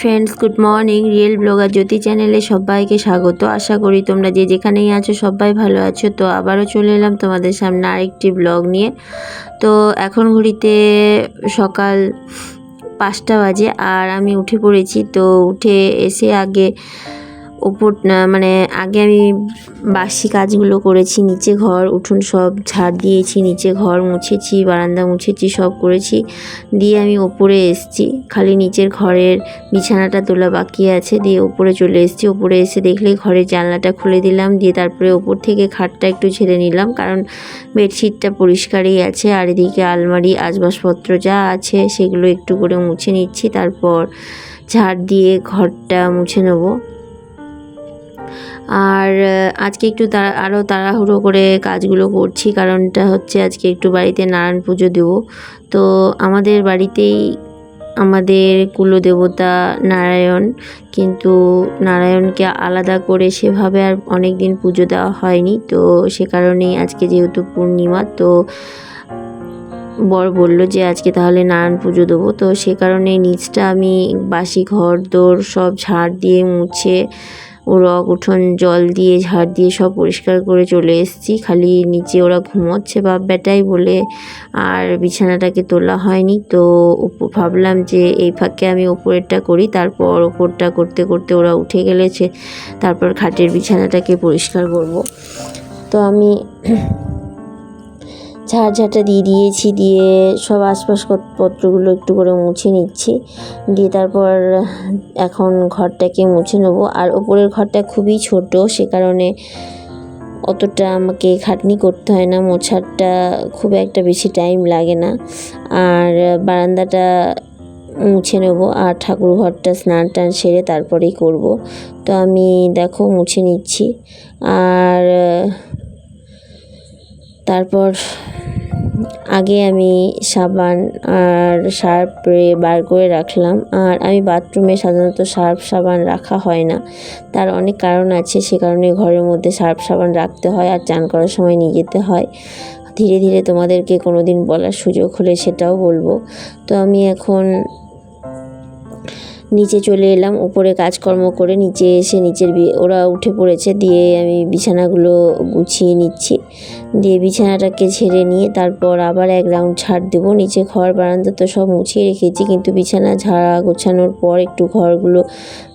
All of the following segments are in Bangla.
Friends good morning real blogger Jyoti চ্যানেলে সবাইকে স্বাগত। আশা করি তোমরা যে যেখানেই আছো সবাই ভালো আছো। তো আবারও চলে এলাম তোমাদের সামনে আরেকটি ব্লগ নিয়ে। তো এখন ঘড়িতে সকাল পাঁচটা বাজে আর আমি উঠে পড়েছি। তো উঠে এসে আগে ওপর মানে আগে আমি বাসি কাজগুলো করেছি, নিচে ঘর, উঠোন সব ঝাড় দিয়েছি, নিচে ঘর মুছেছি, বারান্দা মুছেছি, সব করেছি। দিয়ে আমি ওপরে এসেছি, খালি নিচের ঘরের বিছানাটা তোলা বাকি আছে, দিয়ে ওপরে চলে এসেছি। ওপরে এসে দেখলেই ঘরের জানলাটা খুলে দিলাম, দিয়ে তারপরে ওপর থেকে খাটটা একটু ছেড়ে নিলাম, কারণ বেডশিটটা পরিষ্কারই আছে, আর এদিকে আলমারি আসবাবপত্র যা আছে, সেগুলো একটু করে মুছে নিচ্ছি, তারপর ঝাড় দিয়ে ঘরটা মুছে নেব। আর আজকে একটু তাড়া আরও তাড়াহুড়ো করে কাজগুলো করছি, কারণটা হচ্ছে আজকে একটু বাড়িতে নারায়ণ পুজো দেবো। তো আমাদের বাড়িতেই আমাদের কুলদেবতা নারায়ণ, কিন্তু নারায়ণকে আলাদা করে সেভাবে আর অনেক দিন পুজো দেওয়া হয়নি, তো সে কারণেই আজকে যেহেতু পূর্ণিমা, তো বর বলল যে আজকে তাহলে নারায়ণ পুজো দেবো। তো সে কারণে নিচটা আমি বাসি ঘর দোর সব ঝাড় দিয়ে মুছে রগ, উঠোন, জল দিয়ে, ঝাড় দিয়ে সব পরিষ্কার করে চলে এসেছি। খালি নিচে ওরা ঘুমোচ্ছে বাপ বেটাই বলে আর বিছানাটাকে তোলা হয়নি। তো ভাবলাম যে এই ফাঁকে আমি ওপরেরটা করি। তারপর ওপরটা করতে করতে ওরা উঠে গেলেছে। তারপর খাটের বিছানাটাকে পরিষ্কার করব। তো আমি ঝাড় ঝাঁটা দিয়ে দিয়েছি, দিয়ে সব আসবাবপত্রগুলো একটু করে মুছে নিচ্ছি। দিয়ে তারপর এখন ঘরটাকে মুছে নেব। আর ওপরের ঘরটা খুবই ছোট, সে কারণে অতটা আমাকে খাটনি করতে হয় না। মোছারটা খুব একটা বেশি টাইম লাগে না। আর বারান্দাটা মুছে নেব আর ঠাকুর ঘরটা স্নান টান সেরে তারপরেই করব। তো আমি দেখো মুছে নিচ্ছি। আর তারপর আগে আমি সাবান আর সার্ফ বার করে রাখলাম। আর আমি বাথরুমে সাধারণত সার্ফ সাবান রাখা হয় না। তার অনেক কারণ আছে, সে কারণে ঘরের মধ্যে সার্ফ সাবান রাখতে হয় আর চান করার সময় নিয়ে যেতে হয়। ধীরে ধীরে তোমাদেরকে কোনো দিন বলার সুযোগ হলে সেটাও বলব। তো আমি এখন নিচে চলে এলাম, উপরে কাজকর্ম করে নিচে এসে নিচের ওরা উঠে পড়েছে, দিয়ে আমি বিছানাগুলো গুছিয়ে নিচ্ছি। দিয়ে বিছানাটাকে ঝেড়ে নিয়ে তারপর আবার এক রাউন্ড ঝাড় দেবো। নিচে ঘর বারান্দা তো সব মুছিয়ে রেখেছি, কিন্তু বিছানা ঝাড়া গোছানোর পর একটু ঘরগুলো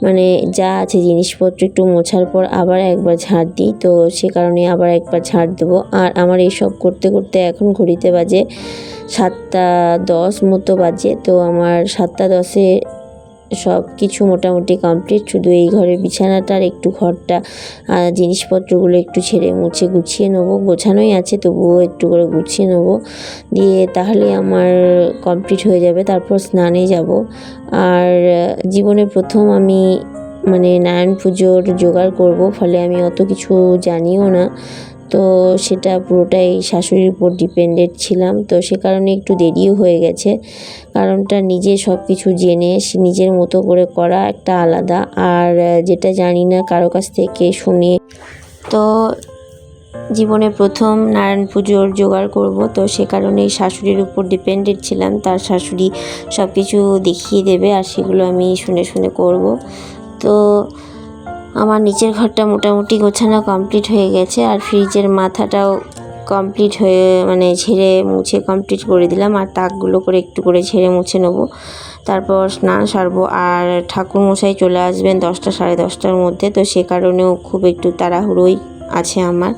মানে যা আছে জিনিসপত্র একটু মোছার পর আবার একবার ঝাড় দিই। তো সে কারণে আবার একবার ঝাড় দেবো। আর আমার এইসব করতে করতে এখন ঘড়িতে বাজে সাতটা দশ মতো বাজে। তো আমার সাতটা দশে সব কিছু মোটামুটি কমপ্লিট শুধু এই ঘরের বিছানাটা আর একটু ঘরটা জিনিসপত্রগুলো একটু ছেড়ে মুছে গুছিয়ে নেব। গোছানোই আছে, তবুও একটু করে গুছিয়ে নেব। দিয়ে তাহলে আমার কমপ্লিট হয়ে যাবে, তারপর স্নানে যাব। আর জীবনে প্রথম আমি মানে নারায়ণ পুজোর জোগাড় করব, ফলে আমি অত কিছু জানিও না। তো সেটা পুরোটাই শাশুড়ির উপর ডিপেন্ডেড ছিলাম। তো সে কারণে একটু দেরিও হয়ে গেছে। কারণটা নিজে সব কিছু জেনে নিজের মতো করে করা একটা আলাদা। আর যেটা জানি না কারও কাছ থেকে শুনে। তো জীবনে প্রথম নারায়ণ পুজোর জোগাড় করব। তো সে কারণেই শাশুড়ির উপর ডিপেন্ডেড ছিলাম। তার শাশুড়ি সব কিছু দেখিয়ে দেবে আর সেগুলো আমি শুনে শুনে করব। তো আমার নিচের ঘরটা মোটামুটি গোছানো কমপ্লিট হয়ে গেছে আর ফ্রিজের মাথাটাও কমপ্লিট হয়ে মানে ঝেড়ে মুছে কমপ্লিট করে দিলাম আর তাকগুলো করে একটু করে ঝেড়ে মুছে নেব। তারপর স্নান সারব আর ঠাকুর মশাই চলে আসবেন দশটা সাড়ে দশটার মধ্যে, তো সে কারণেও খুব একটু তাড়াহুড়োই আছে আমার।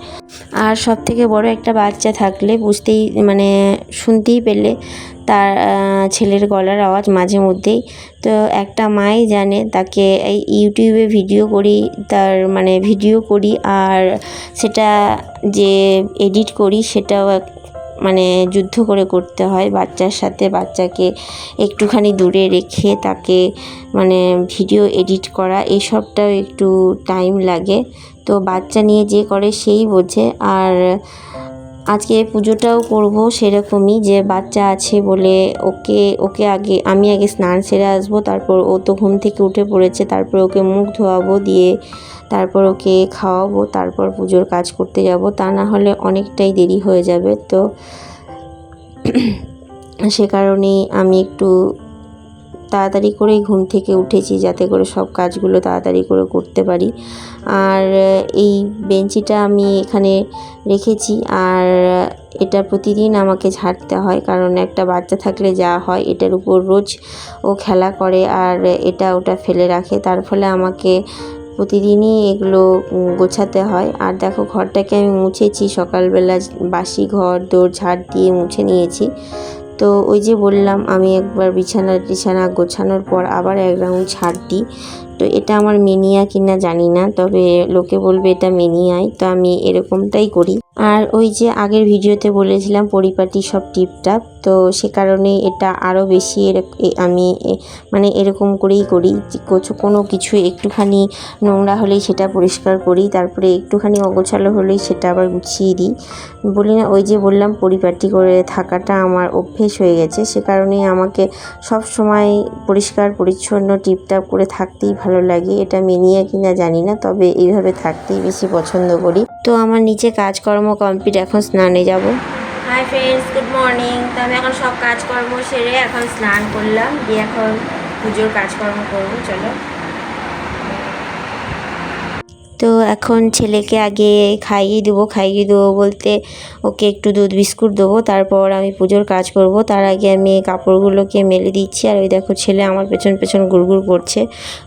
আর সব থেকে বড় একটা বাচ্চা থাকলে বুঝতেই মানে শুনতেই পেলে তার ছেলের গলার আওয়াজ মাঝে মধ্যেই। তো একটা মাই জানে, তাকে এই ইউটিউবে ভিডিও করি, তার মানে ভিডিও করি, আর সেটা যে এডিট করি, সেটাও মানে যুদ্ধ করে করতে হয় বাচ্চার সাথে। বাচ্চাকে একটুখানি দূরে রেখে তাকে মানে ভিডিও এডিট করা, এসবটাও একটু টাইম লাগে। তো বাচ্চা নিয়ে যে করে সেই বোঝে। আর আজকে পুজোটাও করব সেরকমই যে বাচ্চা আছে বলে ওকে ওকে আগে, আমি আগে স্নান সেরে আসব, তারপর ও তো ঘুম থেকে উঠে পড়েছে, তারপর ওকে মুখ ধোয়াবো দিয়ে, তারপর ওকে খাওয়াবো, তারপর পুজোর কাজ করতে যাব, তা না হলে অনেকটাই দেরি হয়ে যাবে। তো সে কারণেই আমি একটু তাড়াতাড়ি করেই ঘুম থেকে উঠেছি যাতে করে সব কাজগুলো তাড়াতাড়ি করে করতে পারি। আর, এই বেঞ্চিটা আমি এখানে রেখেছি। আর, এটা প্রতিদিন আমাকে ঝাড়তে হয়। কারণ একটা বাচ্চা থাকলে যা হয়, এটার উপর রোজ ও খেলা করে আর এটা ওটা ফেলে রাখে। তার ফলে আমাকে প্রতিদিনই এগুলো গোছাতে হয়। আর দেখো, ঘরটাকে আমি মুছেছি। সকালবেলা বাসি ঘর দৌড় ঝাড় দিয়ে মুছে নিয়েছি। তো ওই যে বললাম, আমি একবার বিছানা টিছানা গোছানোর পর আবার এক রাউন্ড ছাড় দিই। তো এটা আমার মেনিয়া কিনা জানি না, তবে লোকে বলবে এটা মেনিয়ায় তো আমি এরকমটাই করি। আর ওই যে আগের ভিডিওতে বলেছিলাম পরিপাটি সব টিপটাপ তো সে কারণে এটা আরও বেশি আমি মানে এরকম করেই করি। কিছু- কোনো কিছু একটুখানি নোংরা হলেই সেটা পরিষ্কার করি, তারপরে একটুখানি অগোছালো হলেই সেটা আবার গুছিয়ে দিই। বলি না, ওই যে বললাম পরিপাটি করে থাকাটা আমার অভ্যেস হয়ে গেছে। সে কারণেই আমাকে সব সময় পরিষ্কার, পরিচ্ছন্ন, টিপটাপ করে থাকতেই ভালো লাগে। এটা মেনিয়া কিনা জানি না, তবে এইভাবে থাকতেই বেশি পছন্দ করি। তো আমার নিচে কাজকর্ম কমপ্লিট, এখন স্নানে যাব। হাই ফ্রেন্ডস গুড মর্নিং তো আমি এখন সব কাজকর্ম সেরে এখন স্নান করলাম, দিয়ে এখন পুজোর কাজকর্ম করব, চলো। তো এখন ছেলেকে আগে খাইয়ে দেবো খাইয়ে দেবো বলতে ওকে একটু দুধ বিস্কুট দেবো, তারপর আমি পুজোর কাজ করব। তার আগে আমি কাপড়গুলোকে মেলে দিচ্ছি আর ওই দেখো ছেলে আমার পেছন পেছন ঘুরঘুর করছে।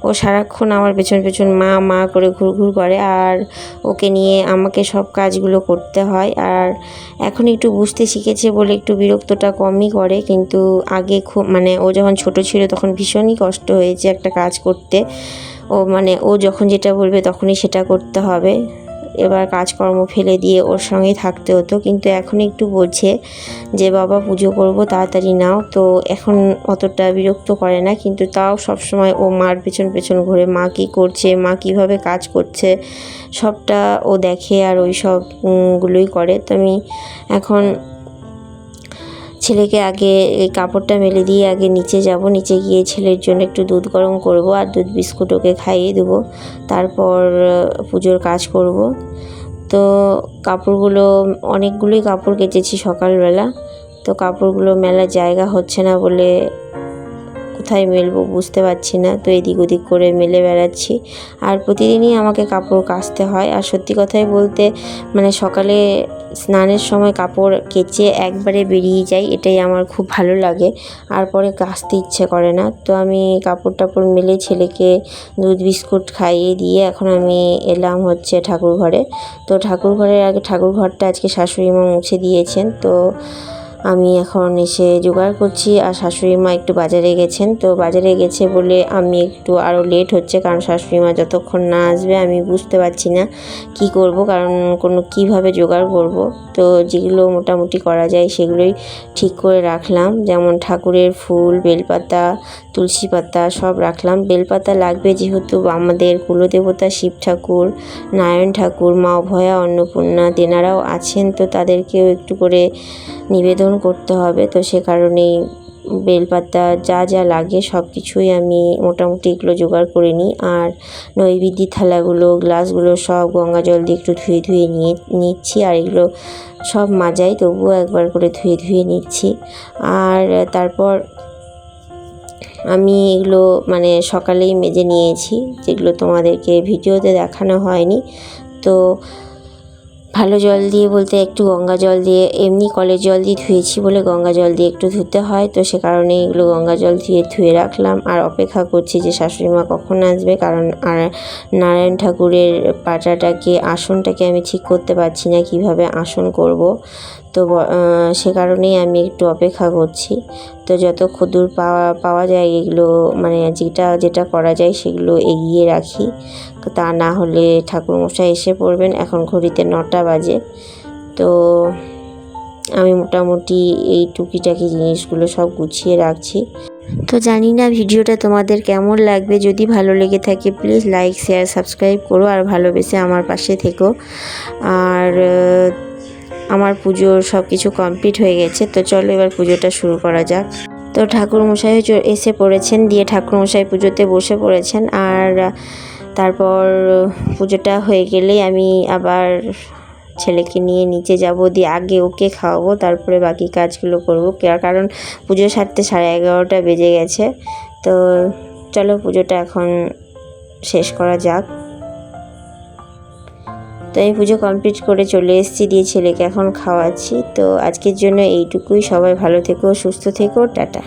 ও সারাক্ষণ আমার পেছন পেছন মা মা করে ঘুরঘুর করে আর ওকে নিয়ে আমাকে সব কাজগুলো করতে হয়। আর এখন একটু বুঝতে শিখেছে বলে একটু বিরক্তটা কমই করে, কিন্তু আগে খুব মানে ও যখন ছোট ছিল তখন ভীষণই কষ্ট হয়েছে একটা কাজ করতে। ও মানে ও যখন যেটা বলবে তখনই সেটা করতে হবে। এবার কাজকর্ম ফেলে দিয়ে ওর সঙ্গেই থাকতে হতো। কিন্তু এখন একটু বোঝে যে, বাবা, পুজো করব, তাড়াতাড়ি নাও। তো এখন অতটা বিরক্ত করে না। কিন্তু তাও সব সময় ও মার পেছন পেছন ঘুরে, মা কী করছে? মা কীভাবে কাজ করছে? সবটা ও দেখে আর ওই সবগুলোই করে। তো আমি এখন ছেলেকে আগে এই কাপড়টা মেলে দিয়ে আগে নিচে যাব। নিচে গিয়ে ছেলের জন্য একটু দুধ গরম করব আর দুধ বিস্কুট ওকে খাইয়ে দেবো। তারপর পুজোর কাজ করব। তো কাপড়গুলো, অনেকগুলোই কাপড় কেচেছি সকালবেলা। তো কাপড়গুলো মেলার জায়গা হচ্ছে না বলে কোথায় মেলবো বুঝতে পারছি না। তো এদিক ওদিক করে মেলে বেড়াচ্ছি। আর প্রতিদিনই আমাকে কাপড় কাচতে হয়। আর সত্যি কথাই বলতে মানে সকালে স্নানের সময় কাপড় কেচে একবারে বেরিয়ে যাই, এটাই আমার খুব ভালো লাগে। আর পরে কাচতে ইচ্ছে করে না। তো আমি কাপড় টাপড় মেলে ছেলেকে দুধ, বিস্কুট খাইয়ে দিয়ে এখন আমি এলাম হচ্ছে ঠাকুর ঘরে তো ঠাকুর ঘরের আগে ঠাকুর ঘরটা আজকে শাশুড়ি মা মুছে দিয়েছেন। তো আমি এখন এসে জোগাড় করছি আর শাশুড়ি মা একটু বাজারে গেছেন। তো বাজারে গেছে বলে আমি একটু আরও লেট হচ্ছে কারণ শাশুড়ি মা যতক্ষণ না আসবে আমি বুঝতে পারছি না কি করব, কারণ কোনো কীভাবে জোগাড় করব। তো যেগুলো মোটামুটি করা যায় সেগুলোই ঠিক করে রাখলাম। যেমন ঠাকুরের ফুল, বেলপাতা, তুলসী পাতা সব রাখলাম। বেলপাতা লাগবে যেহেতু আমাদের কুলদেবতা শিব ঠাকুর, নারায়ণ ঠাকুর, মা অভয়া, অন্নপূর্ণা তেনারাও আছেন, তো তাদেরকেও একটু করে নিবেদন করতে হবে। তো সে কারণেই বেলপাতা যা যা লাগে সব কিছুই আমি মোটামুটি এগুলো জোগাড় করে নিই। আর নৈবেদ্যি থালাগুলো, গ্লাসগুলো সব গঙ্গা জল দিয়ে একটু ধুয়ে ধুয়ে নিয়ে, নিচ্ছি আর এগুলো সব মাজাই তবুও একবার করে ধুয়ে ধুয়ে নিচ্ছি। আর তারপর আমি এগুলো মানে সকালেই মেজে নিয়েছি, যেগুলো তোমাদেরকে ভিডিওতে দেখানো হয়নি। তো ভালো জল দিয়ে বলতে একটু গঙ্গা জল দিয়ে, এমনি কলের জল দিয়ে ধুয়েছি বলে গঙ্গা জল দিয়ে একটু ধুতে হয়। তো সে কারণে এগুলো গঙ্গা জল ধুয়ে ধুয়ে রাখলাম। আর অপেক্ষা করছি যে শাশুড়ি মা কখন আসবে, কারণ আর নারায়ণ ঠাকুরের পাটাটাকে, আসনটাকে আমি ঠিক করতে পারছি না, কীভাবে আসন করব। তো সে কারণেই আমি একটু অপেক্ষা করছি। তো যত ক্ষুদূর পাওয়া পাওয়া যায় এগুলো মানে যেটা যেটা করা যায় সেগুলো এগিয়ে রাখি। তা না হলে ঠাকুরমশাই এসে পড়বেন, এখন ঘড়িতে নটা বাজে। তো আমি মোটামুটি এই টুকিটাকি জিনিসগুলো সব গুছিয়ে রাখছি। তো জানি না ভিডিওটা তোমাদের কেমন লাগবে। যদি ভালো লেগে থাকে প্লিজ লাইক শেয়ার সাবস্ক্রাইব করো আর ভালোবেসে আমার পাশে থেকো। আর আমার পুজোর সব কিছু কমপ্লিট হয়ে গেছে, তো চলো এবার পুজোটা শুরু করা যাক। তো ঠাকুর মশাই এসে পড়েছেন, দিয়ে ঠাকুর মশাই পুজোতে বসে পড়েছেন, আর তারপর পুজোটা হয়ে গেলেই আমি আবার ছেলেকে নিয়ে নিচে যাব, দিয়ে আগে ওকে খাওয়াবো, তারপরে বাকি কাজগুলো করব কারণ পুজো সারতে সাড়ে এগারোটা বেজে গেছে। তো চলো পুজোটা এখন শেষ করা যাক। তো আমি পুজো কমপ্লিট করে চলে এসেছি, দিয়ে ছেলেকে এখন খাওয়াচ্ছি। তো আজকের জন্য এইটুকুই। সবাই ভালো থেকো, সুস্থ থেকো, টাটা।